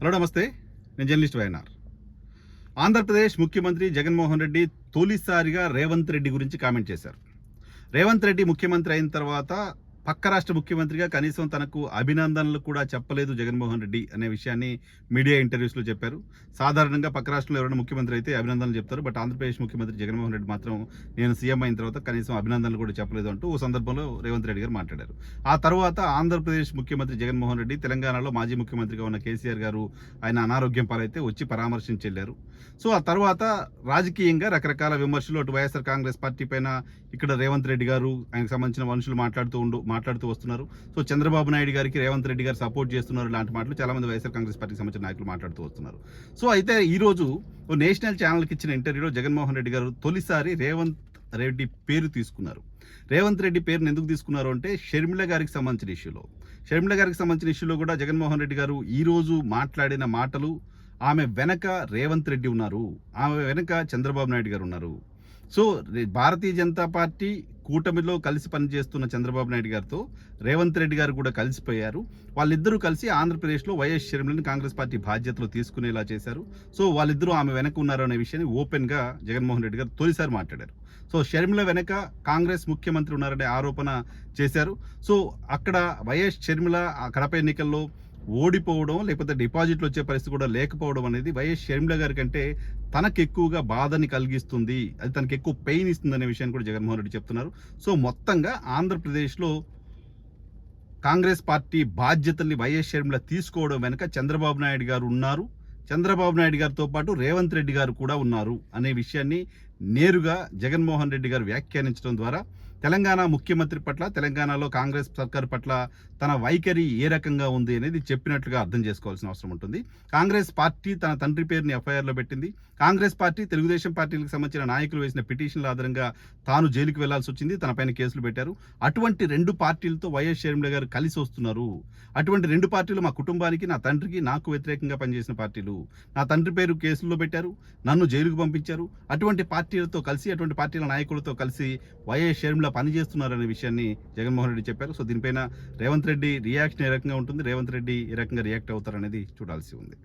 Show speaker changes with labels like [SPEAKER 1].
[SPEAKER 1] Hello నమస్తే. నేను journalist YNR. Andhra Pradesh ముఖ్యమంత్రి జగన్మోహన్ రెడ్డి తొలిసారిగా రేవంత్ రెడ్డి గురించి కామెంట్ చేశారు. రేవంత్ రెడ్డి ముఖ్యమంత్రి అయిన తర్వాత పక్క రాష్ట్ర ముఖ్యమంత్రిగా కనీసం తనకు అభినందనలు కూడా చెప్పలేదు జగన్మోహన్ రెడ్డి అనే విషయాన్ని మీడియా ఇంటర్వ్యూస్లో చెప్పారు. సాధారణంగా పక్క రాష్ట్రంలో ఎవరైనా ముఖ్యమంత్రి అయితే అభినందనలు చెప్తారు. బట్ ఆంధ్రప్రదేశ్ ముఖ్యమంత్రి జగన్మోహన్ రెడ్డి మాత్రం నేను సీఎం అయిన తర్వాత కనీసం అభినందనలు కూడా చెప్పలేదు అంటూ ఓ సందర్భంలో రేవంత్ రెడ్డి గారు మాట్లాడారు. ఆ తర్వాత ఆంధ్రప్రదేశ్ ముఖ్యమంత్రి జగన్మోహన్ రెడ్డి తెలంగాణలో మాజీ ముఖ్యమంత్రిగా ఉన్న కేసీఆర్ గారు ఆయన అనారోగ్యం పాలైతే వచ్చి పరామర్శించి వెళ్ళారు. సో ఆ తర్వాత రాజకీయంగా రకరకాల విమర్శలు అటు వైఎస్ఆర్ కాంగ్రెస్ పార్టీ పైన ఇక్కడ రేవంత్ రెడ్డి గారు ఆయనకు సంబంధించిన మనుషులు మాట్లాడుతూ ఉండు మాట్లాడుతూ వస్తున్నారు. సో చంద్రబాబు నాయుడు గారికి రేవంత్ రెడ్డి గారు సపోర్ట్ చేస్తున్నారు ఇలాంటి మాటలు చాలామంది వైఎస్ఆర్ కాంగ్రెస్ పార్టీకి సంబంధించిన నాయకులు మాట్లాడుతూ వస్తున్నారు. సో అయితే ఈరోజు ఓ నేషనల్ ఛానల్కి ఇచ్చిన ఇంటర్వ్యూలో జగన్మోహన్ రెడ్డి గారు తొలిసారి రేవంత్ రెడ్డి పేరు తీసుకున్నారు. రేవంత్ రెడ్డి పేరుని ఎందుకు తీసుకున్నారు అంటే షర్మిల గారికి సంబంధించిన ఇష్యూలో. షర్మిల గారికి సంబంధించిన ఇష్యూలో కూడా జగన్మోహన్ రెడ్డి గారు ఈరోజు మాట్లాడిన మాటలు ఆమె వెనక రేవంత్ రెడ్డి ఉన్నారు. ఆమె వెనక చంద్రబాబు నాయుడు గారు ఉన్నారు. సో భారతీయ జనతా పార్టీ కూటమిలో కలిసి పనిచేస్తున్న చంద్రబాబు నాయుడు గారితో రేవంత్ రెడ్డి గారు కూడా కలిసిపోయారు. వాళ్ళిద్దరూ కలిసి ఆంధ్రప్రదేశ్లో వైఎస్ షర్మిలని కాంగ్రెస్ పార్టీ బాధ్యతలు తీసుకునేలా చేశారు. సో వాళ్ళిద్దరూ ఆమె వెనక ఉన్నారు అనే విషయాన్ని ఓపెన్గా జగన్మోహన్ రెడ్డి గారు తొలిసారి మాట్లాడారు. సో షర్మిల వెనక కాంగ్రెస్ ముఖ్యమంత్రి ఉన్నారనే ఆరోపణ చేశారు. సో అక్కడ వైఎస్ షర్మిల కడప ఎన్నికల్లో ఓడిపోవడం లేకపోతే డిపాజిట్లు వచ్చే పరిస్థితి కూడా లేకపోవడం అనేది వైఎస్ షర్మిల గారి కంటే తనకు ఎక్కువగా బాధని కలిగిస్తుంది. అది తనకు ఎక్కువ పెయిన్ ఇస్తుంది అనే విషయాన్ని కూడా జగన్మోహన్ రెడ్డి చెప్తున్నారు. సో మొత్తంగా ఆంధ్రప్రదేశ్లో కాంగ్రెస్ పార్టీ బాధ్యతల్ని వైఎస్ షర్మిల తీసుకోవడం వెనుక చంద్రబాబు నాయుడు గారు ఉన్నారు. చంద్రబాబు నాయుడు గారితో పాటు రేవంత్ రెడ్డి గారు కూడా ఉన్నారు అనే విషయాన్ని నేరుగా జగన్మోహన్ రెడ్డి గారు వ్యాఖ్యానించడం ద్వారా తెలంగాణ ముఖ్యమంత్రి పట్ల తెలంగాణలో కాంగ్రెస్ సర్కార్ పట్ల తన వైఖరి ఏ రకంగా ఉంది అనేది చెప్పినట్లుగా అర్థం చేసుకోవాల్సిన అవసరం ఉంటుంది. కాంగ్రెస్ పార్టీ తన తండ్రి పేరుని ఎఫ్ఐఆర్లో పెట్టింది. కాంగ్రెస్ పార్టీ తెలుగుదేశం పార్టీలకు సంబంధించిన నాయకులు వేసిన పిటిషన్ల ఆధారంగా తాను జైలుకు వెళ్ళాల్సి వచ్చింది. తన పైన కేసులు పెట్టారు. అటువంటి రెండు పార్టీలతో వైఎస్ షర్మిల గారు కలిసి వస్తున్నారు. అటువంటి రెండు పార్టీలు మా కుటుంబానికి నా తండ్రికి నాకు వ్యతిరేకంగా పనిచేసిన పార్టీలు. నా తండ్రి పేరు కేసుల్లో పెట్టారు. నన్ను జైలుకు పంపించారు. అటువంటి పార్టీలతో కలిసి అటువంటి పార్టీల నాయకులతో కలిసి వైఎస్ షర్మిల పనిచేస్తున్నారనే విషయాన్ని జగన్మోహన్ రెడ్డి చెప్పారు. సో దీనిపైన రేవంత్ రెడ్డి రియాక్షన్ ఏ రకంగా ఉంటుంది? రేవంత్ రెడ్డి ఏ రకంగా రియాక్ట్ అవుతారనేది చూడాల్సి ఉంది.